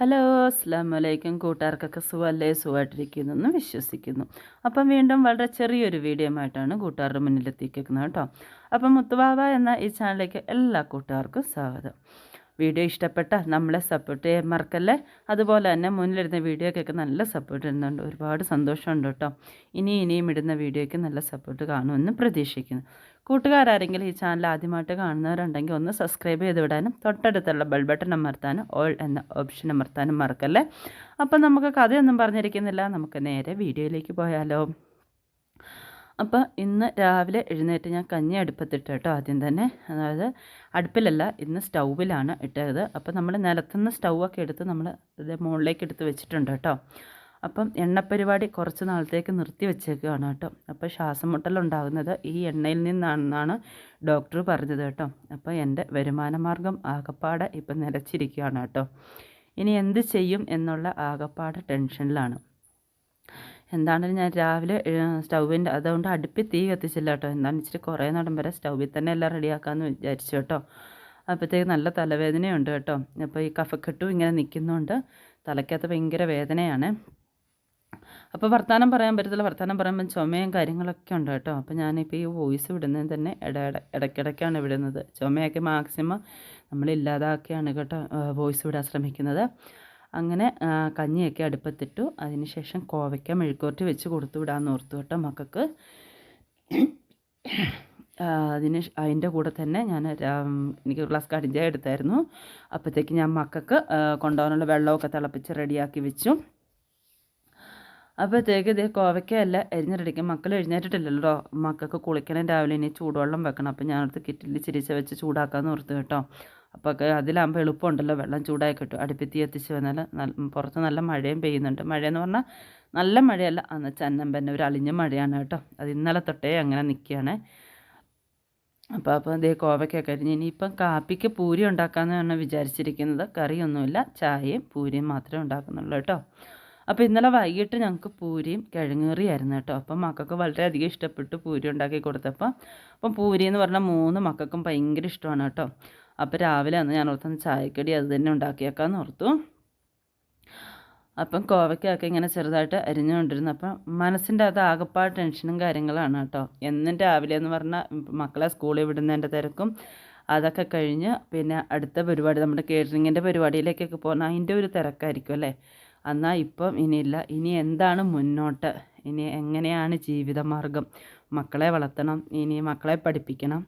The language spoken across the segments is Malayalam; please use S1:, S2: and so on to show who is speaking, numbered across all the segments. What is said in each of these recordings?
S1: ഹലോ അസ്സാം വലൈക്കും കൂട്ടുകാർക്കൊക്കെ സുഖമല്ലേ? സുഖമായിട്ടിരിക്കുന്നു എന്ന് വിശ്വസിക്കുന്നു. അപ്പം വീണ്ടും വളരെ ചെറിയൊരു വീഡിയോ ആയിട്ടാണ് കൂട്ടുകാരുടെ മുന്നിലെത്തിക്കുന്നത് കേട്ടോ. അപ്പം മുത്തുബാബ എന്ന ഈ ചാനലിലേക്ക് എല്ലാ കൂട്ടുകാർക്കും സ്വാഗതം. വീഡിയോ ഇഷ്ടപ്പെട്ട നമ്മളെ സപ്പോർട്ട് ചെയ്യാൻ മറക്കല്ലേ അതുപോലെ തന്നെ മുന്നിലിരുന്ന വീഡിയോക്കൊക്കെ നല്ല സപ്പോർട്ട് ഇടുന്നുണ്ട് ഒരുപാട് സന്തോഷമുണ്ട് കേട്ടോ. ഇനി ഇനിയും ഇടുന്ന വീഡിയോയ്ക്ക് നല്ല സപ്പോർട്ട് കാണുമെന്ന് പ്രതീക്ഷിക്കുന്നു. കൂട്ടുകാരെങ്കിലും ഈ ചാനൽ ആദ്യമായിട്ട് കാണുന്നവരുണ്ടെങ്കിൽ ഒന്ന് സബ്സ്ക്രൈബ് ചെയ്ത് വിടാനും തൊട്ടടുത്തുള്ള ബെൽ ബട്ടൺ അമർത്താനും ഓൾ എന്ന ഓപ്ഷൻ അമർത്താനും മറക്കല്ലേ? അപ്പം നമുക്ക് കഥയൊന്നും പറഞ്ഞിരിക്കുന്നില്ല. നമുക്ക് നേരെ വീഡിയോയിലേക്ക് പോയാലോ. അപ്പോൾ ഇന്ന് രാവിലെ എഴുന്നേറ്റ് ഞാൻ കഞ്ഞി അടുപ്പത്തിട്ട് കേട്ടോ ആദ്യം തന്നെ. അതായത് അടുപ്പിലല്ല ഇന്ന് സ്റ്റൗവിലാണ് ഇട്ടത് അപ്പോൾ നമ്മൾ നിലത്തുനിന്ന് സ്റ്റൗവൊക്കെ എടുത്ത് നമ്മൾ ഇത് മുകളിലേക്ക് എടുത്ത് വെച്ചിട്ടുണ്ട് കേട്ടോ. അപ്പം എണ്ണപ്പരിപാടി കുറച്ച് നാളത്തേക്ക് നിർത്തി വെച്ചേക്കുകയാണ് കേട്ടോ. അപ്പോൾ ശ്വാസം മുട്ടലുണ്ടാകുന്നത് ഈ എണ്ണയിൽ നിന്നാണെന്നാണ് ഡോക്ടർ പറഞ്ഞത് കേട്ടോ. അപ്പോൾ എന്റെ വരുമാന മാർഗം ആകപ്പാടെ ഇപ്പം നിലച്ചിരിക്കുകയാണ് കേട്ടോ. ഇനി എന്ത് ചെയ്യും എന്നുള്ള ആകപ്പാടെ ടെൻഷനിലാണ്. എന്താണെങ്കിലും ഞാൻ രാവിലെ സ്റ്റൗവിന്റെ അതുകൊണ്ട് അടുപ്പിൽ തീ കത്തിച്ചില്ല കേട്ടോ. എന്താണെന്ന് വെച്ചിട്ട് കുറേ നടം വരെ സ്റ്റൗവിൽ തന്നെ എല്ലാം റെഡിയാക്കാമെന്ന് വിചാരിച്ചു കേട്ടോ. അപ്പോഴത്തേക്ക് നല്ല തലവേദനയുണ്ട് കേട്ടോ. അപ്പോൾ ഈ കഫക്കെട്ടും ഇങ്ങനെ നിൽക്കുന്നുണ്ട്. തലയ്ക്കകത്ത് ഭയങ്കര വേദനയാണ്. അപ്പോൾ വർത്തമാനം പറയാൻ പറ്റത്തില്ല. വർത്തമാനം പറയുമ്പോൾ ചുമയും കാര്യങ്ങളൊക്കെ ഉണ്ട് കേട്ടോ. അപ്പോൾ ഞാനിപ്പോൾ ഈ വോയിസ് വിടുന്നത് തന്നെ ഇട ഇടയ്ക്കിടയ്ക്കാണ് വിടുന്നത്. ചുമയൊക്കെ മാക്സിമം നമ്മളില്ലാതാക്കിയാണ് കേട്ടോ വോയിസ് വിടാൻ ശ്രമിക്കുന്നത്. അങ്ങനെ കഞ്ഞിയൊക്കെ അടുപ്പത്തിട്ടു. അതിനുശേഷം കോവയ്ക്ക മെഴുക്കോറ്റ് വെച്ച് കൊടുത്തു വിടാമെന്ന് ഓർത്തു കേട്ടോ മക്കൾക്ക്. അതിന് അതിന്റെ കൂടെ തന്നെ ഞാൻ എനിക്ക് ഗ്ലാസ് കടിഞ്ചായ എടുത്തായിരുന്നു. അപ്പോഴത്തേക്ക് ഞാൻ മക്കൾക്ക് കൊണ്ടുപോകാനുള്ള വെള്ളമൊക്കെ തിളപ്പിച്ച് റെഡിയാക്കി വെച്ചു. അപ്പോഴത്തേക്ക് ഇതേ കോവയ്ക്കല്ല എരിഞ്ഞിട്ടടിക്കും മക്കൾ എഴുന്നേറ്റിട്ടില്ലല്ലോ. മക്കൾക്ക് കുളിക്കണം രാവിലെ ഇനി ചൂടുവെള്ളം വെക്കണം. അപ്പോൾ ഞാനടുത്ത് കിറ്റിൽ ചിരിച്ച വെച്ച് ചൂടാക്കാമെന്ന് ഓർത്ത് കേട്ടോ. അപ്പോൾ അതിലാകുമ്പോൾ എളുപ്പമുണ്ടല്ലോ. വെള്ളം ചൂടായി കിട്ടും അടുപ്പിത്തി എത്തിച്ച് വന്നാൽ പുറത്ത് നല്ല മഴയും പെയ്യുന്നുണ്ട്. മഴയെന്ന് പറഞ്ഞാൽ നല്ല മഴയല്ല. അന്ന് ചന്നമ്പന്നെ ഒരു അളിഞ്ഞ മഴയാണ് കേട്ടോ. അത് ഇന്നലെ തൊട്ടേ അങ്ങനെ നിൽക്കുകയാണ് അപ്പോൾ അപ്പോൾ അതേ കോവയ്ക്കൊക്കെ അരിഞ്ഞ് ഇനിയിപ്പം കാപ്പിക്ക് പൂരി ഉണ്ടാക്കാമെന്നാണ് വിചാരിച്ചിരിക്കുന്നത്. കറിയൊന്നുമില്ല. ചായയും പൂരിയും മാത്രമേ ഉണ്ടാക്കുന്നുള്ളൂ കേട്ടോ. അപ്പോൾ ഇന്നലെ വൈകിട്ട് ഞങ്ങൾക്ക് പൂരിയും കിഴങ്ങേറിയായിരുന്നു കേട്ടോ. അപ്പം മക്കൾക്ക് വളരെയധികം ഇഷ്ടപ്പെട്ട് പൂരി ഉണ്ടാക്കി കൊടുത്തപ്പോൾ അപ്പം പൂരി എന്ന് പറഞ്ഞാൽ മൂന്ന് മക്കൾക്കും ഭയങ്കര ഇഷ്ടമാണ് കേട്ടോ. അപ്പോൾ രാവിലെ അന്ന് ഞാൻ ഓർത്തു ചായക്കടി അത് തന്നെ ഉണ്ടാക്കിയേക്കാന്ന് ഓർത്തു. അപ്പം കോവയ്ക്കൊക്കെ ഇങ്ങനെ ചെറുതായിട്ട് അരിഞ്ഞുകൊണ്ടിരുന്നു അപ്പം മനസ്സിന്റെ അത് ആകെപ്പാട് ടെൻഷനും കാര്യങ്ങളാണ് കേട്ടോ. എന്നും രാവിലെ എന്ന് പറഞ്ഞാൽ മക്കളെ സ്കൂളിൽ വിടുന്നതിന്റെ തിരക്കും അതൊക്കെ കഴിഞ്ഞ് പിന്നെ അടുത്ത പരിപാടി നമ്മുടെ കേറ്ററിങ്ങിന്റെ പരിപാടിയിലേക്കൊക്കെ പോകുന്ന അതിന്റെ ഒരു തിരക്കായിരിക്കും അല്ലേ? എന്നാൽ ഇപ്പം ഇനിയില്ല. ഇനി എന്താണ് മുന്നോട്ട്? ഇനി എങ്ങനെയാണ് ജീവിതമാർഗം? മക്കളെ വളർത്തണം. ഇനി മക്കളെ പഠിപ്പിക്കണം.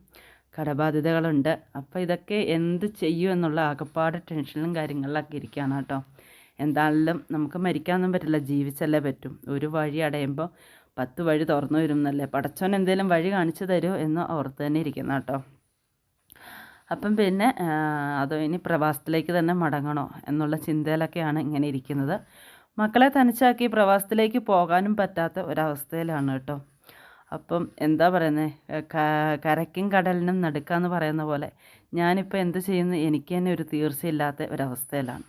S1: കടബാധ്യതകളുണ്ട്. അപ്പോൾ ഇതൊക്കെ എന്ത് ചെയ്യും എന്നുള്ള ആകപ്പാട് ടെൻഷനിലും കാര്യങ്ങളിലൊക്കെ ഇരിക്കുകയാണ് കേട്ടോ. എന്തായാലും നമുക്ക് മരിക്കാനൊന്നും പറ്റില്ല ജീവിച്ചല്ലേ പറ്റും. ഒരു വഴി അടയുമ്പോൾ പത്ത് വഴി തുറന്നു വരും എന്നല്ലേ പടച്ചോൻ എന്തെങ്കിലും വഴി കാണിച്ചു തരുമോ എന്ന് ഓർത്ത് തന്നെ ഇരിക്കുന്ന കേട്ടോ. അപ്പം പിന്നെ അതോ ഇനി പ്രവാസത്തിലേക്ക് തന്നെ മടങ്ങണോ എന്നുള്ള ചിന്തയിലൊക്കെയാണ് ഇങ്ങനെ ഇരിക്കുന്നത്. മക്കളെ തനിച്ചാക്കി പ്രവാസത്തിലേക്ക് പോകാനും പറ്റാത്ത ഒരവസ്ഥയിലാണ് കേട്ടോ. അപ്പം എന്താ പറയുന്നത് കരയ്ക്കും കടലിനും നടുക്കാന്ന് പറയുന്ന പോലെ ഞാനിപ്പോൾ എന്ത് ചെയ്യുന്നു എനിക്ക് തന്നെ ഒരു തീർച്ചയില്ലാത്ത ഒരവസ്ഥയിലാണ്.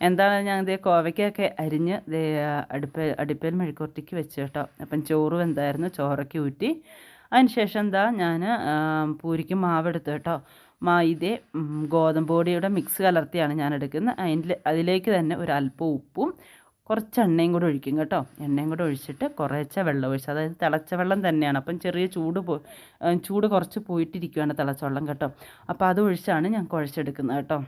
S1: എന്താണ് ഞാൻ ഇതേ കോവയ്ക്കൊക്കെ അരിഞ്ഞ് അടുപ്പ അടുപ്പിൽ മെഴുക്കുരട്ടിക്ക് വെച്ച് കേട്ടോ. അപ്പം ചോറും എന്തായിരുന്നു ചോറൊക്കെ ഊറ്റി. അതിന് എന്താ ഞാൻ പൂരിക്ക് മാവെടുത്ത് കേട്ടോ. മാ ഗോതമ്പ് പൊടിയുടെ മിക്സ് കലർത്തിയാണ് ഞാൻ എടുക്കുന്നത്. അതിന്റെ അതിലേക്ക് തന്നെ ഒരു അല്പം ഉപ്പും കുറച്ച് എണ്ണയും കൂടെ ഒഴിക്കും കേട്ടോ. എണ്ണയും കൂടെ ഒഴിച്ചിട്ട് കുറച്ച് വെള്ളം ഒഴിച്ച് അതായത് തിളച്ച വെള്ളം തന്നെയാണ്. അപ്പം ചെറിയ ചൂട് പോ ചൂട് കുറച്ച് പോയിട്ടിരിക്കുകയാണ് തിളച്ച വെള്ളം കേട്ടോ. അപ്പോൾ അത് ഒഴിച്ചാണ് ഞാൻ കുഴച്ചെടുക്കുന്നത് കേട്ടോ.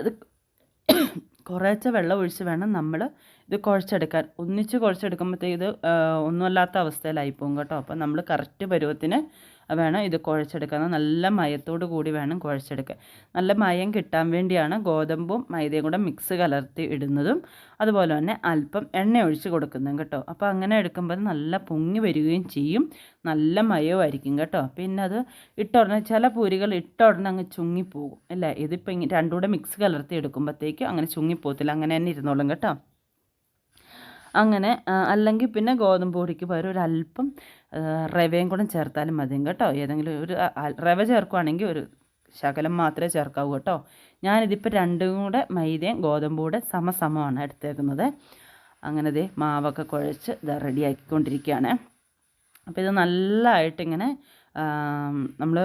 S1: അത് കുറേച്ച വെള്ളം ഒഴിച്ച് വേണം നമ്മൾ ഇത് കുഴച്ചെടുക്കാൻ. ഒന്നിച്ച് കുഴച്ചെടുക്കുമ്പോഴത്തേക്ക് ഇത് ഒന്നുമല്ലാത്ത അവസ്ഥയിലായി പോകും കേട്ടോ. അപ്പോൾ നമ്മൾ കറക്റ്റ് പരുവത്തിന് വേണം ഇത് കുഴച്ചെടുക്കാൻ. നല്ല മയത്തോട് കൂടി വേണം കുഴച്ചെടുക്കാൻ. നല്ല മയം കിട്ടാൻ വേണ്ടിയാണ് ഗോതമ്പും മൈദയും കൂടെ മിക്സ് കലർത്തി ഇടുന്നതും. അതുപോലെ തന്നെ അല്പം എണ്ണ ഒഴിച്ച് കൊടുക്കുന്നതും കേട്ടോ. അപ്പോൾ അങ്ങനെ എടുക്കുമ്പോൾ നല്ല പൊങ്ങി വരികയും ചെയ്യും. നല്ല മയവുമായിരിക്കും കേട്ടോ. പിന്നെ അത് ഇട്ടുടനെ ചില പൂരികൾ ഇട്ടുടനെ അങ്ങ് ചുങ്ങിപ്പോകും. അല്ലേ? ഇതിപ്പോൾ രണ്ടും കൂടെ മിക്സ് കലർത്തി എടുക്കുമ്പോഴത്തേക്കും അങ്ങനെ ചുങ്ങിപ്പോകത്തില്ല. അങ്ങനെ തന്നെ ഇരുന്നോളും കേട്ടോ. അങ്ങനെ അല്ലെങ്കിൽ പിന്നെ ഗോതമ്പ് പൊടിക്ക് പകരം ഒരു അല്പം റവയും കൂടെ ചേർത്താലും മതി കേട്ടോ. ഏതെങ്കിലും ഒരു റവ ചേർക്കുവാണെങ്കിൽ ഒരു ശകലം മാത്രമേ ചേർക്കാവൂ കേട്ടോ. ഞാനിതിപ്പോൾ രണ്ടും കൂടെ മൈദയും ഗോതമ്പും കൂടെ സമസമമാണ് എടുത്തേക്കുന്നത്. അങ്ങനെ ദേ മാവൊക്കെ കുഴച്ച് ഇത് റെഡിയാക്കിക്കൊണ്ടിരിക്കുകയാണ് അപ്പോൾ ഇത് നല്ലതായിട്ടിങ്ങനെ നമ്മൾ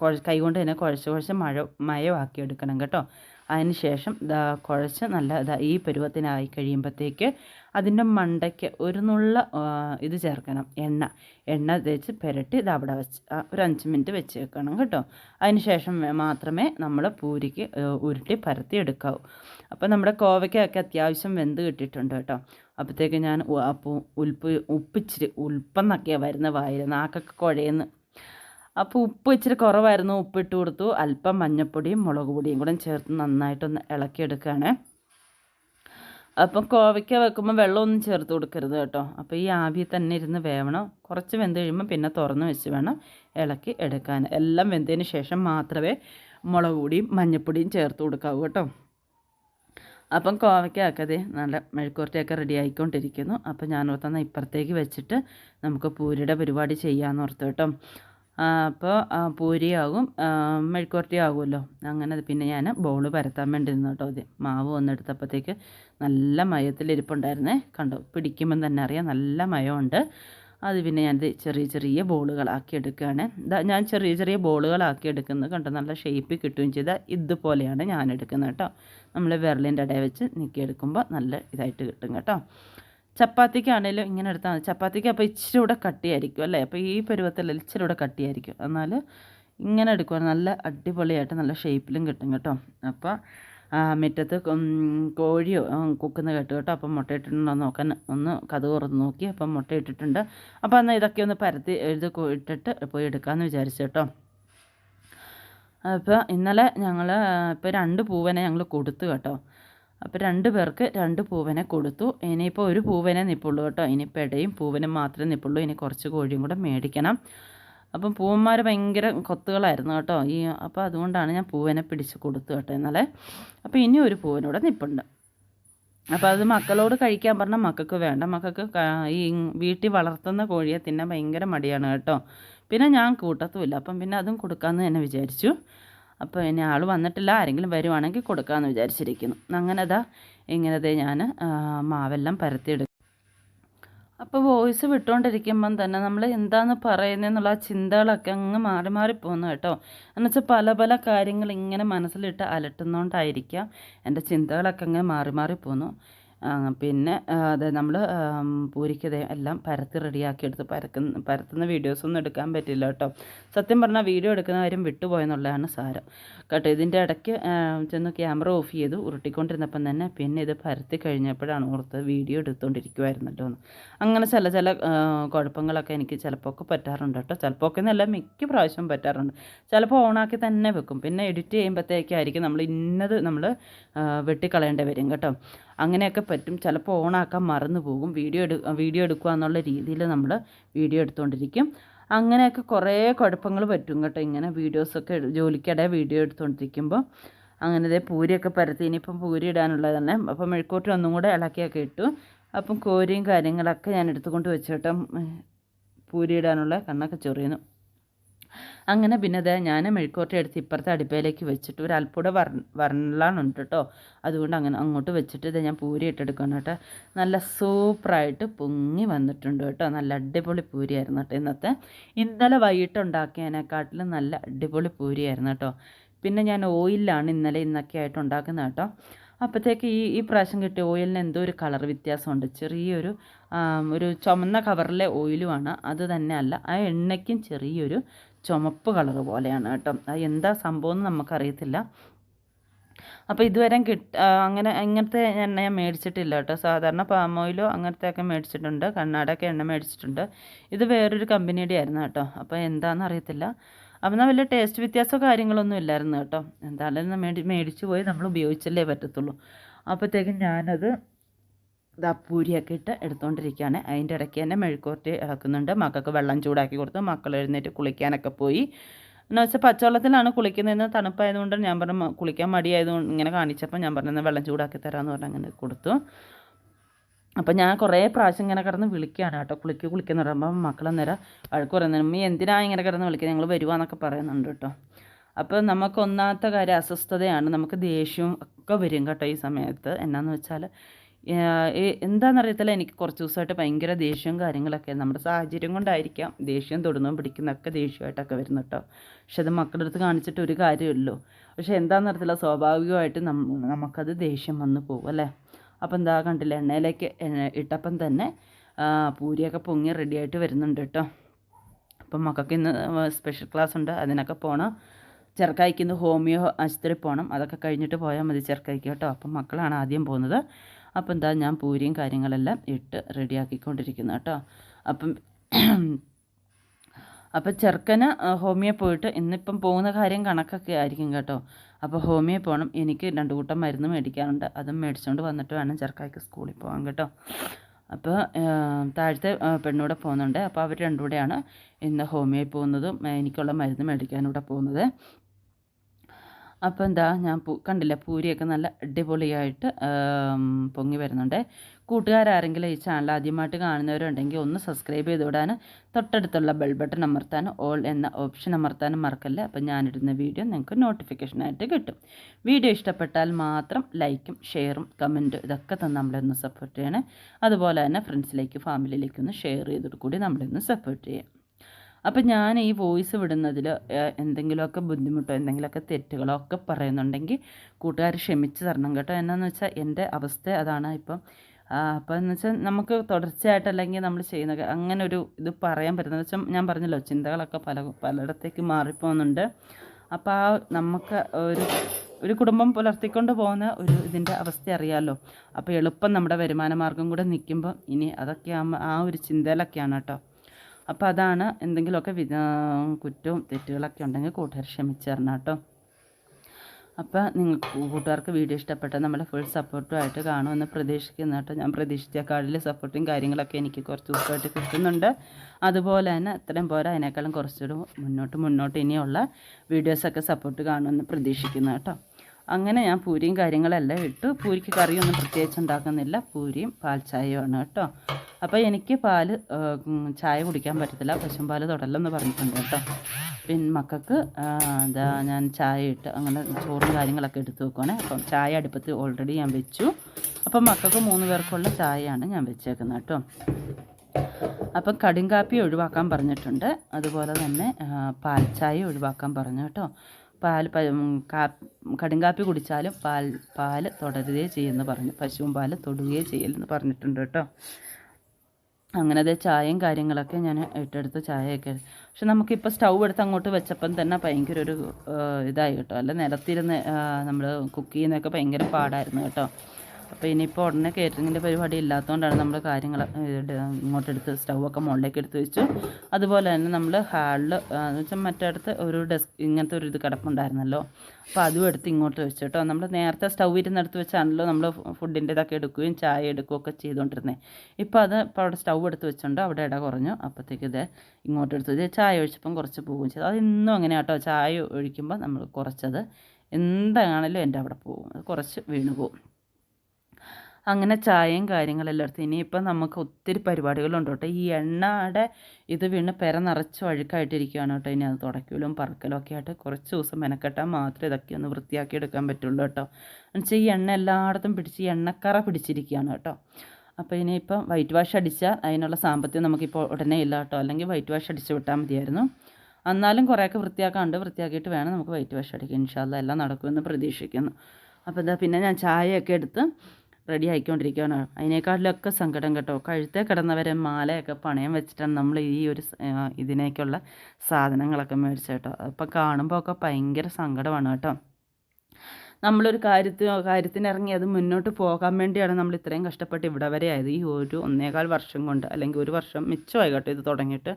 S1: കുഴ കൈകൊണ്ട് തന്നെ കുഴച്ച് കുഴച്ച് മഴ മയമാക്കി എടുക്കണം കേട്ടോ. അതിന് ശേഷം ഇതാ കുഴച്ച് നല്ല ഇതാ ഈ പരുവത്തിനായി കഴിയുമ്പോഴത്തേക്ക് അതിന്റെ മണ്ടയ്ക്ക് ഒരു നുള്ള ഇത് ചേർക്കണം. എണ്ണ. എണ്ണ തേച്ച് പുരട്ടി ഇത് അവിടെ വെച്ച് ഒരു അഞ്ച് മിനിറ്റ് വെച്ച് വെക്കണം കേട്ടോ. അതിന് ശേഷം മാത്രമേ നമ്മൾ പൂരിക്ക് ഉരുട്ടി പരത്തി എടുക്കാവൂ. അപ്പോൾ നമ്മുടെ കോവയ്ക്കൊക്കെ അത്യാവശ്യം വെന്ത് കിട്ടിയിട്ടുണ്ട് കേട്ടോ. അപ്പോഴത്തേക്ക് ഞാൻ അപ്പോൾ ഉൽപ്പ് ഉപ്പിച്ചിരി ഉൽപ്പെന്നൊക്കെയാണ് വരുന്ന വായിൽ നാക്കൊക്കെ കുഴയുന്നു അപ്പോൾ ഉപ്പ് ഇച്ചിരി കുറവായിരുന്നു. ഉപ്പ് ഇട്ട് കൊടുത്തു. അല്പം മഞ്ഞൾപ്പൊടിയും മുളക് പൊടിയും കൂടെ ചേർത്ത് നന്നായിട്ടൊന്ന് ഇളക്കിയെടുക്കുകയാണ്. അപ്പം കോവയ്ക്ക വെക്കുമ്പോൾ വെള്ളമൊന്നും ചേർത്ത് കൊടുക്കരുത് കേട്ടോ. അപ്പോൾ ഈ ആവി തന്നെ ഇരുന്ന് വേവണം. കുറച്ച് വെന്ത് കഴിയുമ്പോൾ പിന്നെ തുറന്ന് വെച്ച് വേണം ഇളക്കി എടുക്കാൻ. എല്ലാം വെന്തതിന് ശേഷം മാത്രമേ മുളക് പൊടിയും മഞ്ഞൾപ്പൊടിയും ചേർത്ത് കൊടുക്കാവൂ കേട്ടോ. അപ്പം കോവയ്ക്കൊക്കെ നല്ല മെഴുക്കുവരട്ടിയൊക്കെ റെഡി ആയിക്കൊണ്ടിരിക്കുന്നു. അപ്പം ഞാൻ ഓർത്തെന്നാൽ ഇപ്പുറത്തേക്ക് വെച്ചിട്ട് നമുക്ക് പൂരിയുടെ പരിപാടി ചെയ്യാമെന്ന് ഓർത്തു കേട്ടോ. അപ്പോൾ പൂരിയാകും. മെഴുക്കുവരട്ടി ആകുമല്ലോ അങ്ങനെ പിന്നെ ഞാൻ ബോൾ പരത്താൻ വേണ്ടി ഇരുന്നു കേട്ടോ ഇത് മാവ് വന്നെടുത്തപ്പോഴത്തേക്ക് നല്ല മയത്തിലിരിപ്പുണ്ടായിരുന്നേ. കണ്ടോ? പിടിക്കുമ്പം തന്നെ അറിയാം നല്ല മയമുണ്ട്. അത് പിന്നെ ഞാനിത് ചെറിയ ചെറിയ ബോളുകളാക്കി എടുക്കുകയാണ്. ഞാൻ ചെറിയ ചെറിയ ബോളുകളാക്കി എടുക്കുന്നത് കണ്ടോ? നല്ല ഷേപ്പിൽ കിട്ടുകയും ചെയ്താൽ ഇതുപോലെയാണ് ഞാൻ എടുക്കുന്നത് കേട്ടോ. നമ്മൾ വിരലിന്റെ ഇടയിൽ വെച്ച് നീക്കിയെടുക്കുമ്പോൾ നല്ല ഇതായിട്ട് കിട്ടും കേട്ടോ. ചപ്പാത്തിക്കാണേലും ഇങ്ങനെ എടുത്താൽ മതി. ചപ്പാത്തിക്ക് അപ്പോൾ ഇച്ചിരി കൂടെ കട്ടിയായിരിക്കും അല്ലേ? അപ്പോൾ ഈ പരുവത്തിൽ ഇച്ചിരി കൂടെ കട്ടിയായിരിക്കും. എന്നാൽ ഇങ്ങനെ എടുക്കുക നല്ല അടിപൊളിയായിട്ട് നല്ല ഷേപ്പിലും കിട്ടും കേട്ടോ. അപ്പോൾ മുറ്റത്ത് കോഴിയോ കുക്കുന്ന കേട്ടു കേട്ടോ. അപ്പം മുട്ട ഇട്ടിട്ടുണ്ടോ നോക്കാൻ ഒന്ന് കഥ നോക്കി. അപ്പം മുട്ട ഇട്ടിട്ടുണ്ട്. അപ്പോൾ എന്നാൽ ഇതൊക്കെ ഒന്ന് പരത്തി ഇത് ഇട്ടിട്ട് പോയി എടുക്കാമെന്ന് വിചാരിച്ചു കേട്ടോ. അപ്പോൾ ഇന്നലെ ഞങ്ങൾ ഇപ്പോൾ രണ്ട് പൂവനെ ഞങ്ങൾ കൊടുത്തു കേട്ടോ. അപ്പോൾ രണ്ട് പേർക്ക് രണ്ട് പൂവനെ കൊടുത്തു. ഇനിയിപ്പോൾ ഒരു പൂവനെ നിൽപ്പുള്ളൂ കേട്ടോ. ഇനിയിപ്പോൾ ഇടയും പൂവനും മാത്രമേ നിൽപ്പുള്ളൂ ഇനി കുറച്ച് കോഴിയും കൂടെ മേടിക്കണം. അപ്പം പൂവന്മാർ ഭയങ്കര കൊത്തുകളായിരുന്നു കേട്ടോ. ഈ അപ്പോൾ അതുകൊണ്ടാണ് ഞാൻ പൂവനെ പിടിച്ച് കൊടുത്തു കേട്ടോ ഇന്നലെ. അപ്പോൾ ഇനി ഒരു പൂവനൂടെ നിൽപ്പുണ്ട് അപ്പോൾ അത് മക്കളോട് കഴിക്കാൻ പറഞ്ഞാൽ മക്കൾക്ക് വേണ്ട. മക്കൾക്ക് ഈ വീട്ടിൽ വളർത്തുന്ന കോഴിയെ തിന്നാൻ ഭയങ്കര മടിയാണ് കേട്ടോ. പിന്നെ ഞാൻ കൂട്ടത്തുമില്ല. അപ്പം പിന്നെ അതും കൊടുക്കാമെന്ന് തന്നെ വിചാരിച്ചു. അപ്പോൾ ഇനി ആൾ വന്നിട്ടില്ല ആരെങ്കിലും വരുവാണെങ്കിൽ കൊടുക്കാമെന്ന് വിചാരിച്ചിരിക്കുന്നു. അങ്ങനെ അതാ ഇങ്ങനത്തെ ഞാൻ മാവെല്ലാം പരത്തിയെടുക്കും അപ്പോൾ വോയിസ് വിട്ടുകൊണ്ടിരിക്കുമ്പം തന്നെ നമ്മൾ എന്താണ് പറയുന്നതെന്നുള്ള ആ ചിന്തകളൊക്കെ അങ്ങ് മാറി മാറി പോകുന്നു കേട്ടോ. എന്നുവെച്ചാൽ പല പല കാര്യങ്ങൾ ഇങ്ങനെ മനസ്സിലിട്ട് അലട്ടുന്നതുകൊണ്ടായിരിക്കാം എന്റെ ചിന്തകളൊക്കെ അങ്ങ് മാറി മാറി പോന്നു. പിന്നെ അത് നമ്മൾ പൂരിക്കത് എല്ലാം പരത്തി റെഡിയാക്കി എടുത്ത് പരക്കുന്ന പരത്തുന്ന വീഡിയോസൊന്നും എടുക്കാൻ പറ്റില്ല കേട്ടോ. സത്യം പറഞ്ഞാൽ വീഡിയോ എടുക്കുന്ന കാര്യം വിട്ടുപോയെന്നുള്ളതാണ് സാരം. കേട്ടോ ഇതിന്റെ ഇടയ്ക്ക് ചെന്ന് ക്യാമറ ഓഫ് ചെയ്തു ഉരുട്ടിക്കൊണ്ടിരുന്നപ്പം തന്നെ പിന്നെ ഇത് പരത്തി കഴിഞ്ഞപ്പോഴാണ് ഓർത്ത് വീഡിയോ എടുത്തുകൊണ്ടിരിക്കുമായിരുന്നല്ലോ എന്ന്. അങ്ങനെ ചില ചില കുഴപ്പങ്ങളൊക്കെ എനിക്ക് ചിലപ്പോൾ ഒക്കെ പറ്റാറുണ്ട് കേട്ടോ. ചിലപ്പോൾ ഒക്കെ എന്നല്ല മിക്ക പ്രാവശ്യം പറ്റാറുണ്ട്. ചിലപ്പോൾ ഓണാക്കി തന്നെ വെക്കും. പിന്നെ എഡിറ്റ് ചെയ്യുമ്പോഴത്തേക്കായിരിക്കും നമ്മൾ ഇന്നത് നമ്മൾ വെട്ടിക്കളയേണ്ടി വരും കേട്ടോ. അങ്ങനെയൊക്കെ പറ്റും. ചിലപ്പോൾ ഓണാക്കാൻ മറന്നു പോകും. വീഡിയോ എടു വീഡിയോ എടുക്കുക എന്നുള്ള രീതിയിൽ നമ്മൾ വീഡിയോ എടുത്തുകൊണ്ടിരിക്കും. അങ്ങനെയൊക്കെ കുറേ കുഴപ്പങ്ങൾ പറ്റും കേട്ടോ. ഇങ്ങനെ വീഡിയോസൊക്കെ ജോലിക്കിടെ വീഡിയോ എടുത്തുകൊണ്ടിരിക്കുമ്പോൾ അങ്ങനെ ഇതേ പൂരിയൊക്കെ പരത്തി. ഇനിയിപ്പം പൂരി ഇടാനുള്ളത് തന്നെ. അപ്പം മെഴുക്കോട്ടി ഒന്നും കൂടെ ഇളക്കിയൊക്കെ ഇട്ടു. അപ്പം കോരിയും കാര്യങ്ങളൊക്കെ ഞാൻ എടുത്തുകൊണ്ട് വെച്ചിട്ട് പൂരി ഇടാനുള്ള കണ്ണൊക്കെ ചൊറിയുന്നു. അങ്ങനെ പിന്നെ ദേ ഞാൻ മെഴുക്കോട്ട എടുത്ത് ഇപ്പുറത്തെ അടുപ്പയിലേക്ക് വെച്ചിട്ട് ഒരു അല്പൂടെ വർ വരളാണുണ്ട് കേട്ടോ അതുകൊണ്ട് അങ്ങനെ അങ്ങോട്ട് വെച്ചിട്ട് ഇത് ഞാൻ പൂരി ഇട്ടെടുക്കണം കേട്ടോ. നല്ല സൂപ്പറായിട്ട് പൊങ്ങി വന്നിട്ടുണ്ട് കേട്ടോ. നല്ല അടിപൊളി പൂരിയായിരുന്നു കേട്ടോ ഇന്നത്തെ. ഇന്നലെ വൈകിട്ട് ഉണ്ടാക്കിയതിനെക്കാട്ടിലും നല്ല അടിപൊളി പൂരിയായിരുന്നു കേട്ടോ. പിന്നെ ഞാൻ ഓയിലാണ് ഇന്നലെ ഇന്നൊക്കെ ആയിട്ട് ഉണ്ടാക്കുന്നത് കേട്ടോ. അപ്പോഴത്തേക്ക് ഈ ഈ പ്രാവശ്യം കിട്ടിയ ഓയിലിന് എന്തോ ഒരു കളർ വ്യത്യാസമുണ്ട്. ചെറിയൊരു ഒരു ചുമന്ന കവറിലെ ഓയിലുമാണ്. അത് തന്നെ അല്ല ആ എണ്ണയ്ക്കും ചെറിയൊരു ചുമപ്പ് കളർ പോലെയാണ് കേട്ടോ. അത് എന്താ സംഭവം എന്ന് നമുക്കറിയത്തില്ല. അപ്പോൾ ഇതുവരെ കിട്ട അങ്ങനെ ഇങ്ങനത്തെ എണ്ണ ഞാൻ മേടിച്ചിട്ടില്ല കേട്ടോ. സാധാരണ പാം ഓയിലോ അങ്ങനത്തെയൊക്കെ മേടിച്ചിട്ടുണ്ട്. കണ്ണാടൊക്കെ എണ്ണ മേടിച്ചിട്ടുണ്ട്. ഇത് വേറൊരു കമ്പനിയുടെ ആയിരുന്നു കേട്ടോ. അപ്പോൾ എന്താണെന്ന് അറിയത്തില്ല. അപ്പം എന്നാൽ വലിയ ടേസ്റ്റ് വ്യത്യാസമോ കാര്യങ്ങളൊന്നും ഇല്ലായിരുന്നു കേട്ടോ. എന്തായാലും മേടി മേടിച്ച് പോയി. നമ്മൾ ഉപയോഗിച്ചല്ലേ പറ്റത്തുള്ളൂ. അപ്പോഴത്തേക്കും ഞാനത് ഇതാ പൂരിയൊക്കെ ഇട്ട് എടുത്തുകൊണ്ടിരിക്കുകയാണ് അതിന്റെ ഇടയ്ക്ക് തന്നെ മെഴുക്കുവരട്ടി ഇളക്കുന്നുണ്ട്. മക്കൾക്ക് വെള്ളം ചൂടാക്കി കൊടുത്തു. മക്കൾ എഴുന്നേറ്റ് കുളിക്കാനൊക്കെ പോയി. എന്ന് വെച്ചാൽ പച്ചവെള്ളത്തിലാണ് കുളിക്കുന്നതെന്ന് തണുപ്പായതുകൊണ്ട് ഞാൻ പറഞ്ഞു "മ- കുളിക്കാൻ മടിയായതുകൊണ്ട് ഇങ്ങനെ കാണിച്ചപ്പോൾ ഞാൻ പറഞ്ഞു "എന്നാ വെള്ളം ചൂടാക്കി തരാമെന്ന് പറഞ്ഞ് അങ്ങനെ കൊടുത്തു. അപ്പം ഞാൻ കുറേ പ്രാവശ്യം ഇങ്ങനെ കിടന്ന് വിളിക്കുകയാണ് കേട്ടോ. കുളിക്ക് കുളിക്കുന്ന പറയുമ്പോൾ മക്കളന്നേരം വഴക്ക് പറയുന്നത് ഉമ്മി എന്തിനാ ഇങ്ങനെ കിടന്ന് വിളിക്കുന്നത്? ഞങ്ങൾ വരുവാന്നൊക്കെ പറയുന്നുണ്ട് കേട്ടോ. അപ്പോൾ നമുക്ക് ഒന്നാമത്തെ കാര്യം അസ്വസ്ഥതയാണ്. നമുക്ക് ദേഷ്യവും ഒക്കെ വരും കേട്ടോ ഈ സമയത്ത്. എന്നാന്ന് വെച്ചാൽ എന്താണെന്നറിയത്തില്ല എനിക്ക് കുറച്ച് ദിവസമായിട്ട് ഭയങ്കര ദേഷ്യവും കാര്യങ്ങളൊക്കെ. നമ്മുടെ സാഹചര്യം കൊണ്ടായിരിക്കാം ദേഷ്യം തൊടുന്നതും പിടിക്കുന്നതൊക്കെ ദേഷ്യമായിട്ടൊക്കെ വരുന്നു കേട്ടോ. പക്ഷെ അത് മക്കളുടെ അടുത്ത് കാണിച്ചിട്ട് ഒരു കാര്യമല്ലോ പക്ഷെ എന്താണെന്നറിയത്തില്ല സ്വാഭാവികമായിട്ട് നമുക്കത് ദേഷ്യം വന്നു പോകും അല്ലേ? അപ്പം എന്താ കണ്ടില്ല എണ്ണയിലേക്ക് ഇട്ടപ്പം തന്നെ പൂരിയൊക്കെ പൊങ്ങി റെഡിയായിട്ട് വരുന്നുണ്ട് കേട്ടോ. അപ്പം മക്കൾക്ക് ഇന്ന് സ്പെഷ്യൽ ക്ലാസ് ഉണ്ട്. അതിനൊക്കെ പോകണം ചെറുക്കായിക്ക് ഇന്ന് ഹോമിയോ ആശുപത്രി പോകണം അതൊക്കെ കഴിഞ്ഞിട്ട് പോയാൽ മതി ചെറുക്കായിക്ക് കേട്ടോ. അപ്പം മക്കളാണ് ആദ്യം പോകുന്നത്. അപ്പം എന്താ ഞാൻ പൂരിയും കാര്യങ്ങളെല്ലാം ഇട്ട് റെഡിയാക്കിക്കൊണ്ടിരിക്കുന്നു കേട്ടോ. അപ്പം അപ്പം ചെറുക്കന് ഹോമിയോ പോയിട്ട് ഇന്നിപ്പം പോകുന്ന കാര്യം കണക്കൊക്കെ ആയിരിക്കും കേട്ടോ. അപ്പോൾ ഹോമിയോ പോകണം എനിക്ക് രണ്ട് കൂട്ടം മരുന്ന് മേടിക്കാനുണ്ട്. അതും മേടിച്ചുകൊണ്ട് വന്നിട്ട് വേണം ചെറുക്കായ്ക്ക് സ്കൂളിൽ പോകാൻ കേട്ടോ. അപ്പോൾ താഴത്തെ പെണ്ണൂടെ പോകുന്നുണ്ട്. അപ്പോൾ അവർ രണ്ടും കൂടെയാണ് ഇന്ന് ഹോമിയോയിൽ പോകുന്നതും എനിക്കുള്ള മരുന്ന് മേടിക്കാനൂടെ പോകുന്നത്. അപ്പോൾ എന്താ ഞാൻ പൂ കണ്ടില്ല പൂരിയൊക്കെ നല്ല അടിപൊളിയായിട്ട് പൊങ്ങി വരുന്നുണ്ട്. കൂട്ടുകാരാരെങ്കിലും ഈ ചാനൽ ആദ്യമായിട്ട് കാണുന്നവരുണ്ടെങ്കിൽ ഒന്ന് സബ്സ്ക്രൈബ് ചെയ്ത് വിടാൻ തൊട്ടടുത്തുള്ള ബെൽ ബട്ടൺ അമർത്താനും ഓൾ എന്ന ഓപ്ഷൻ അമർത്താനും മറക്കല്ല? അപ്പോൾ ഞാനിടുന്ന വീഡിയോ നിങ്ങൾക്ക് നോട്ടിഫിക്കേഷനായിട്ട് കിട്ടും. വീഡിയോ ഇഷ്ടപ്പെട്ടാൽ മാത്രം ലൈക്കും ഷെയറും കമന്റും ഇതൊക്കെ തന്നെ നമ്മളൊന്ന് സപ്പോർട്ട് ചെയ്യണേ. അതുപോലെ തന്നെ ഫ്രണ്ട്സിലേക്ക് ഫാമിലിയിലേക്കൊന്ന് ഷെയർ ചെയ്തിട്ട് കൂടി നമ്മളൊന്ന് സപ്പോർട്ട് ചെയ്യാം. അപ്പം ഞാൻ ഈ വോയിസ് വിടുന്നതിൽ എന്തെങ്കിലുമൊക്കെ ബുദ്ധിമുട്ടോ എന്തെങ്കിലുമൊക്കെ തെറ്റുകളോ ഒക്കെ പറയുന്നുണ്ടെങ്കിൽ കൂട്ടുകാർ ക്ഷമിച്ച് തരണം കേട്ടോ. എന്നാന്ന് വെച്ചാൽ എന്റെ അവസ്ഥ അതാണ് ഇപ്പം. അപ്പം എന്ന് വെച്ചാൽ നമുക്ക് തുടർച്ചയായിട്ട് അല്ലെങ്കിൽ നമ്മൾ ചെയ്യുന്ന അങ്ങനെ ഒരു ഇത് പറയാൻ പറ്റുന്നത് വെച്ചാൽ ഞാൻ പറഞ്ഞല്ലോ ചിന്തകളൊക്കെ പല പലയിടത്തേക്ക് മാറിപ്പോകുന്നുണ്ട്. അപ്പോൾ ആ നമുക്ക് ഒരു ഒരു കുടുംബം പുലർത്തിക്കൊണ്ട് പോകുന്ന ഒരു ഇതിന്റെ അവസ്ഥ അറിയാമല്ലോ അപ്പോൾ എളുപ്പം നമ്മുടെ വരുമാന മാർഗം കൂടെ നിൽക്കുമ്പോൾ ഇനി അതൊക്കെ ആ ഒരു ചിന്തയിലൊക്കെയാണ് കേട്ടോ. അപ്പോൾ അതാണ് എന്തെങ്കിലുമൊക്കെ കുറ്റവും തെറ്റുകളൊക്കെ ഉണ്ടെങ്കിൽ കൂട്ടുകാർ ക്ഷമിച്ചു തരണം കേട്ടോ. അപ്പോൾ നിങ്ങൾക്ക് കൂട്ടുകാർക്ക് വീഡിയോ ഇഷ്ടപ്പെട്ടാൽ നമ്മളെ ഫുൾ സപ്പോർട്ടുമായിട്ട് കാണുമെന്ന് പ്രതീക്ഷിക്കുന്നു കേട്ടോ. ഞാൻ പ്രതീക്ഷിച്ചേക്കാളിൽ സപ്പോർട്ടും കാര്യങ്ങളൊക്കെ എനിക്ക് കുറച്ച് ദിവസമായിട്ട് കിട്ടുന്നുണ്ട്. അതുപോലെ തന്നെ അത്രയും പോരാ അതിനേക്കാളും കുറച്ചുകൂടി മുന്നോട്ട് മുന്നോട്ട് ഇനിയുള്ള വീഡിയോസൊക്കെ സപ്പോർട്ട് കാണുമെന്ന് പ്രതീക്ഷിക്കുന്നു കേട്ടോ. അങ്ങനെ ഞാൻ പൂരിയും കാര്യങ്ങളെല്ലാം ഇട്ടു. പൂരിക്ക് കറിയൊന്നും പ്രത്യേകിച്ച് ഉണ്ടാക്കുന്നില്ല. പൂരിയും പാൽ ചായയുമാണ് കേട്ടോ. അപ്പോൾ എനിക്ക് പാൽ ചായ കുടിക്കാൻ പറ്റത്തില്ല. പശുമ്പാൽ തൊടല്ലെന്ന് പറഞ്ഞിട്ടുണ്ട് കേട്ടോ. പിന്നെ മക്കൾക്ക് എന്താ ഞാൻ ചായ ഇട്ട് അങ്ങനെ ചോറും കാര്യങ്ങളൊക്കെ എടുത്തു വെക്കുവാണേ. അപ്പം ചായ അടുപ്പത്ത് ഓൾറെഡി ഞാൻ വെച്ചു. അപ്പം മക്കൾക്ക് മൂന്ന് പേർക്കുള്ള ചായയാണ് ഞാൻ വെച്ചേക്കുന്നത് കേട്ടോ. അപ്പം കടുങ്കാപ്പി ഒഴിവാക്കാൻ പറഞ്ഞിട്ടുണ്ട്. അതുപോലെ തന്നെ പാൽ ചായ ഒഴിവാക്കാൻ പറഞ്ഞു കേട്ടോ. പാൽ കടുങ്കാപ്പി കുടിച്ചാലും പാൽ പാൽ തുടരുകയേ ചെയ്യുമെന്ന് പറഞ്ഞു. പശുവും പാൽ തൊടുകയേ ചെയ്യലെന്ന് പറഞ്ഞിട്ടുണ്ട് കേട്ടോ. അങ്ങനെ അതേ ചായയും കാര്യങ്ങളൊക്കെ ഞാൻ ഇട്ടെടുത്ത് ചായയൊക്കെ. പക്ഷെ നമുക്കിപ്പോൾ സ്റ്റൗ എടുത്ത് അങ്ങോട്ട് വെച്ചപ്പം തന്നെ ഭയങ്കര ഒരു ഇതായി കേട്ടോ. അല്ല നിലത്തിരുന്ന് നമ്മൾ കുക്ക് ചെയ്യുന്നതൊക്കെ ഭയങ്കര പാടായിരുന്നു കേട്ടോ. അപ്പോൾ ഇനിയിപ്പോൾ ഉടനെ കേറ്ററിങ്ങിന്റെ പരിപാടി ഇല്ലാത്തതുകൊണ്ടാണ് നമ്മൾ കാര്യങ്ങൾ ഇങ്ങോട്ടെടുത്ത് സ്റ്റൗവൊക്കെ മുകളിലേക്ക് എടുത്ത് വെച്ചു. അതുപോലെ തന്നെ നമ്മൾ ഹാളിൽ എന്ന് വെച്ചാൽ മറ്റടുത്ത് ഒരു ഡെസ്ക് ഇങ്ങനത്തെ ഒരു ഇത് കിടപ്പുണ്ടായിരുന്നല്ലോ. അപ്പോൾ അതും എടുത്ത് ഇങ്ങോട്ട് വെച്ചു കേട്ടോ. നമ്മൾ നേരത്തെ സ്റ്റൗ ഇരുന്നെടുത്ത് വെച്ചാണല്ലോ നമ്മൾ ഫുഡിന്റെ ഇതൊക്കെ എടുക്കുകയും ചായ എടുക്കുകയൊക്കെ ചെയ്തുകൊണ്ടിരുന്നത് ഇപ്പോൾ അത് ഇപ്പോൾ അവിടെ സ്റ്റൗ എടുത്ത് വെച്ചുകൊണ്ട് അവിടെ ഇട കുറഞ്ഞു. അപ്പോഴത്തേക്ക് ഇത് ഇങ്ങോട്ട് എടുത്ത്. ചായ ഒഴിച്ചപ്പം കുറച്ച് പോവുകയും ചെയ്തു. അത് ഇന്നും അങ്ങനെ കേട്ടോ ചായ ഒഴിക്കുമ്പോൾ നമ്മൾ കുറച്ചത് എന്താണെങ്കിലും എന്റെ അവിടെ പോകും. അത് കുറച്ച് വീണു പോകും. അങ്ങനെ ചായയും കാര്യങ്ങളെല്ലാം എടുത്ത്. നമുക്ക് ഒത്തിരി പരിപാടികളുണ്ട് കേട്ടോ. ഈ എണ്ണയുടെ ഇത് വീണ് പെര നിറച്ച് അഴുക്കായിട്ടിരിക്കുകയാണ് കേട്ടോ. ഇനി അത് തുടക്കലും പറക്കലും ഒക്കെ ആയിട്ട് കുറച്ച് ദിവസം മെനക്കെട്ടാൽ മാത്രമേ ഇതൊക്കെ ഒന്ന് വൃത്തിയാക്കി എടുക്കാൻ പറ്റുള്ളൂ കേട്ടോ. എന്നുവെച്ചാൽ ഈ എണ്ണ എല്ലായിടത്തും പിടിച്ച് എണ്ണക്കറ പിടിച്ചിരിക്കുകയാണ് കേട്ടോ. അപ്പോൾ ഇനിയിപ്പം വൈറ്റ് വാഷ് അടിച്ചാൽ അതിനുള്ള സാമ്പത്തികം നമുക്കിപ്പോൾ ഉടനെ ഇല്ല കേട്ടോ. അല്ലെങ്കിൽ വൈറ്റ് വാഷ് അടിച്ച് വിട്ടാൽ മതിയായിരുന്നു. എന്നാലും കുറേയൊക്കെ വൃത്തിയാക്കാണ്ട് വൃത്തിയാക്കിയിട്ട് വേണം നമുക്ക് വൈറ്റ് വാഷ് അടിക്കാൻ. ഇൻഷാല്ല എല്ലാം നടക്കുമെന്ന് പ്രതീക്ഷിക്കുന്നു. അപ്പോൾ എന്താ പിന്നെ ഞാൻ ചായയൊക്കെ എടുത്ത് റെഡി ആയിക്കൊണ്ടിരിക്കുകയാണ്. അതിനേക്കാട്ടിലൊക്കെ സങ്കടം കേട്ടോ. കഴുത്തേ കിടന്നവരെ മാലയൊക്കെ പണയം വെച്ചിട്ടാണ് നമ്മൾ ഈ ഒരു ഇതിനേക്കുള്ള സാധനങ്ങളൊക്കെ മേടിച്ചത് കേട്ടോ. അപ്പോൾ കാണുമ്പോൾ ഒക്കെ ഭയങ്കര സങ്കടമാണ് കേട്ടോ. നമ്മളൊരു കാര്യത്തിന് കാര്യത്തിനിറങ്ങി അത് മുന്നോട്ട് പോകാൻ വേണ്ടിയാണ് നമ്മൾ ഇത്രയും കഷ്ടപ്പെട്ട് ഇവിടെ വരെ ആയത്. ഈ ഒരു ഒന്നേകാൽ വർഷം കൊണ്ട് അല്ലെങ്കിൽ ഒരു വർഷം മിച്ചമായി കേട്ടോ ഇത് തുടങ്ങിയിട്ട്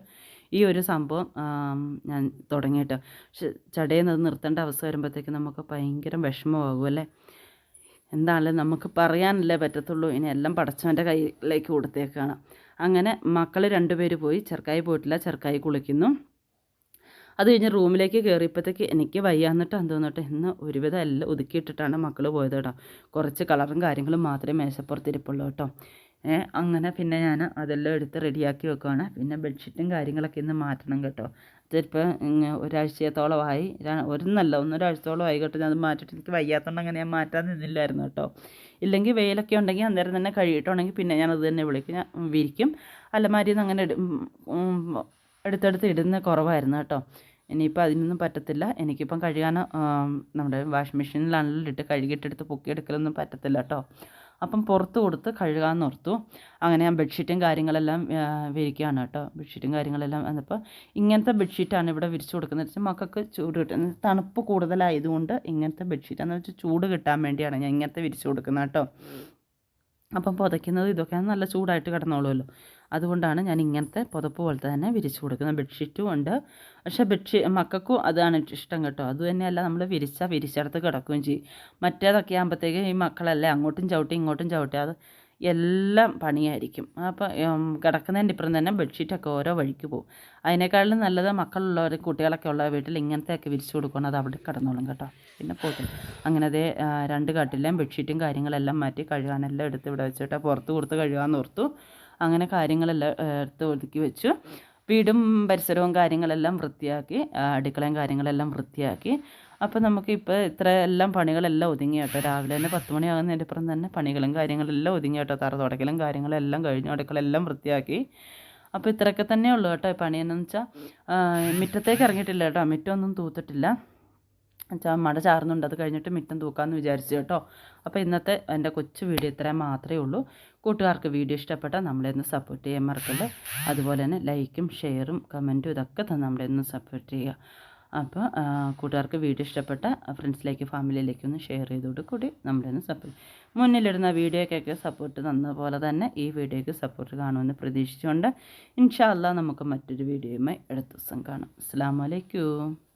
S1: ഈ ഒരു സംഭവം ഞാൻ തുടങ്ങിയിട്ട്. പക്ഷെ ചടയിൽ നിന്ന് നിർത്തേണ്ട അവസ്ഥ വരുമ്പോഴത്തേക്ക് നമുക്ക് ഭയങ്കര വിഷമമാകും അല്ലേ? എന്താണല്ലേ നമുക്ക് പറയാനല്ലേ പറ്റത്തുള്ളൂ. ഇനി എല്ലാം പടച്ചവന്റെ കയ്യിലേക്ക് കൊടുത്തേക്കാണ്. അങ്ങനെ മക്കൾ രണ്ടുപേര് പോയി ചെറുക്കായി പോയിട്ടില്ല ചെറുക്കായി കുളിക്കുന്നു. അത് കഴിഞ്ഞ് റൂമിലേക്ക് കയറിയപ്പോഴത്തേക്ക് എനിക്ക് വയ്യാന്നിട്ട് എന്തോന്നിട്ട് ഇന്ന് ഒരുവിധം എല്ലാം ഒതുക്കിയിട്ടിട്ടാണ് മക്കൾ പോയത് കേട്ടോ. കുറച്ച് കളറും കാര്യങ്ങളും മാത്രമേ മേശപ്പുറത്തിരിപ്പുള്ളൂ കേട്ടോ. അങ്ങനെ പിന്നെ ഞാൻ അതെല്ലാം എടുത്ത് റെഡിയാക്കി വെക്കുവാണ്. പിന്നെ ബെഡ്ഷീറ്റും കാര്യങ്ങളൊക്കെ ഇന്ന് മാറ്റണം കേട്ടോ. ചിലപ്പോൾ ഒരാഴ്ചത്തോളമായി. ഒരുന്നല്ല ഒന്നൊരാഴ്ചത്തോളം ഒന്നൊരാഴ്ചത്തോളമായി കേട്ടോ ഞാൻ അത് മാറ്റിയിട്ട് എനിക്ക് വയ്യാത്തതുകൊണ്ട് അങ്ങനെ ഞാൻ മാറ്റാൻ നിന്നില്ലായിരുന്നു കേട്ടോ. ഇല്ലെങ്കിൽ വെയിലൊക്കെ ഉണ്ടെങ്കിൽ അന്നേരം തന്നെ കഴുകിയിട്ടുണ്ടെങ്കിൽ പിന്നെ ഞാനത് തന്നെ വിളിക്കും. വിരിക്കും. അലമാരിയിൽ നിന്ന് അങ്ങനെ എടുത്തെടുത്ത് ഇടുന്ന കുറവായിരുന്നു കേട്ടോ. ഇനിയിപ്പോൾ അതിനൊന്നും പറ്റത്തില്ല. എനിക്കിപ്പം കഴുകാൻ നമ്മുടെ വാഷിംഗ് മെഷീനിലാണെങ്കിലും ഇട്ട് കഴുകിയിട്ടെടുത്ത് പൊക്കിയെടുക്കലൊന്നും പറ്റത്തില്ല കേട്ടോ. അപ്പം പുറത്ത് കൊടുത്ത് കഴുകാമെന്ന് ഓർത്തു അങ്ങനെ ഞാൻ ബെഡ്ഷീറ്റും കാര്യങ്ങളെല്ലാം വിരിക്കുകയാണ് കേട്ടോ. ബെഡ്ഷീറ്റും കാര്യങ്ങളെല്ലാം എന്നപ്പോൾ ഇങ്ങനത്തെ ബെഡ്ഷീറ്റാണ് ഇവിടെ വിരിച്ചു കൊടുക്കുന്നത്. വെച്ചാൽ മക്കൾക്ക് ചൂട് കിട്ടും തണുപ്പ് കൂടുതലായതുകൊണ്ട് ഇങ്ങനത്തെ ബെഡ്ഷീറ്റാന്ന് വെച്ചാൽ ചൂട് കിട്ടാൻ വേണ്ടിയാണ് ഞാൻ ഇങ്ങനത്തെ വിരിച്ചു കൊടുക്കുന്നത് കേട്ടോ. അപ്പം പുതയ്ക്കുന്നത് ഇതൊക്കെ നല്ല ചൂടായിട്ട് കിടന്നോളുമല്ലോ. അതുകൊണ്ടാണ് ഞാൻ ഇങ്ങനത്തെ പുതപ്പ് പോലത്തെ തന്നെ വിരിച്ചു കൊടുക്കുന്നത്. ബെഡ്ഷീറ്റും ഉണ്ട്. പക്ഷേ ബെഡ്ഷീ മക്കൾക്കും അതാണ് ഇഷ്ടം കേട്ടോ. അത് തന്നെയല്ല നമ്മൾ വിരിച്ചാൽ വിരിച്ചെടുത്ത് കിടക്കുകയും ചെയ്യും. മറ്റേതൊക്കെ ആകുമ്പോഴത്തേക്ക് ഈ മക്കളല്ലേ അങ്ങോട്ടും ചവിട്ടി ഇങ്ങോട്ടും ചവിട്ടി അത് എല്ലാം പണിയായിരിക്കും. അപ്പോൾ കിടക്കുന്നതിന്റെ ഇപ്പുറം തന്നെ ബെഡ്ഷീറ്റൊക്കെ ഓരോ വഴിക്ക് പോകും. അതിനേക്കാളും നല്ലത് മക്കളുള്ളവർ കുട്ടികളൊക്കെ ഉള്ള വീട്ടിൽ ഇങ്ങനത്തെയൊക്കെ വിരിച്ചു കൊടുക്കണം അത് അവിടെ കിടന്നോളും കേട്ടോ. പിന്നെ പോകത്തില്ല അങ്ങനെ അതേ രണ്ട് കാട്ടിലെയും ബെഡ്ഷീറ്റും കാര്യങ്ങളെല്ലാം മാറ്റി കഴുകാനെല്ലാം എടുത്ത് ഇവിടെ വെച്ചിട്ട് പുറത്ത് കൊടുത്ത് കഴുകാമെന്ന് ഓർത്തു. അങ്ങനെ കാര്യങ്ങളെല്ലാം എടുത്ത് ഒതുക്കി വെച്ചു. വീടും പരിസരവും കാര്യങ്ങളെല്ലാം വൃത്തിയാക്കി അടുക്കളയും കാര്യങ്ങളെല്ലാം വൃത്തിയാക്കി. അപ്പോൾ നമുക്ക് ഇപ്പോൾ ഇത്ര എല്ലാം പണികളെല്ലാം ഒതുങ്ങി കേട്ടോ. രാവിലെ തന്നെ പത്ത് മണിയാകുന്നതിന്റെ അപ്പുറം തന്നെ പണികളും കാര്യങ്ങളെല്ലാം ഒതുങ്ങി കേട്ടോ. തറ തുടക്കലും കാര്യങ്ങളെല്ലാം കഴിഞ്ഞു അടുക്കളെല്ലാം വൃത്തിയാക്കി. അപ്പോൾ ഇത്രയൊക്കെ തന്നെ ഉള്ളൂ കേട്ടോ പണിയെന്ന് വെച്ചാൽ മുറ്റത്തേക്ക് ഇറങ്ങിയിട്ടില്ല കേട്ടോ. മുറ്റമൊന്നും തൂത്തിട്ടില്ല. വെച്ചാൽ മഴ ചാറുന്നുണ്ട്. അത് കഴിഞ്ഞിട്ട് മിറ്റം തൂക്കാമെന്ന് വിചാരിച്ചു കേട്ടോ. അപ്പോൾ ഇന്നത്തെ എന്റെ കൊച്ചു വീഡിയോ ഇത്രയും മാത്രമേ ഉള്ളൂ. കൂട്ടുകാർക്ക് വീഡിയോ ഇഷ്ടപ്പെട്ടാൽ നമ്മളെ ഒന്ന് സപ്പോർട്ട് ചെയ്യാൻ മറക്കല്ലേ. അതുപോലെ തന്നെ ലൈക്കും ഷെയറും കമന്റും ഇതൊക്കെ തന്നെ നമ്മളെ ഒന്ന് സപ്പോർട്ട് ചെയ്യുക. അപ്പോൾ കൂട്ടുകാർക്ക് വീഡിയോ ഇഷ്ടപ്പെട്ട ഫ്രണ്ട്സിലേക്ക് ഫാമിലിയിലേക്ക് ഒന്ന് ഷെയർ ചെയ്തോട് കൂടി നമ്മളെ ഒന്ന് സപ്പോർട്ട് മുന്നിലിടുന്ന വീഡിയോക്കൊക്കെ സപ്പോർട്ട് തന്ന പോലെ തന്നെ ഈ വീഡിയോയ്ക്ക് സപ്പോർട്ട് കാണുമെന്ന് പ്രതീക്ഷിച്ചുകൊണ്ട് ഇൻഷാല്ല നമുക്ക് മറ്റൊരു വീഡിയോയുമായി അടുത്ത ദിവസം കാണാം. അസ്സാം വലൈക്കും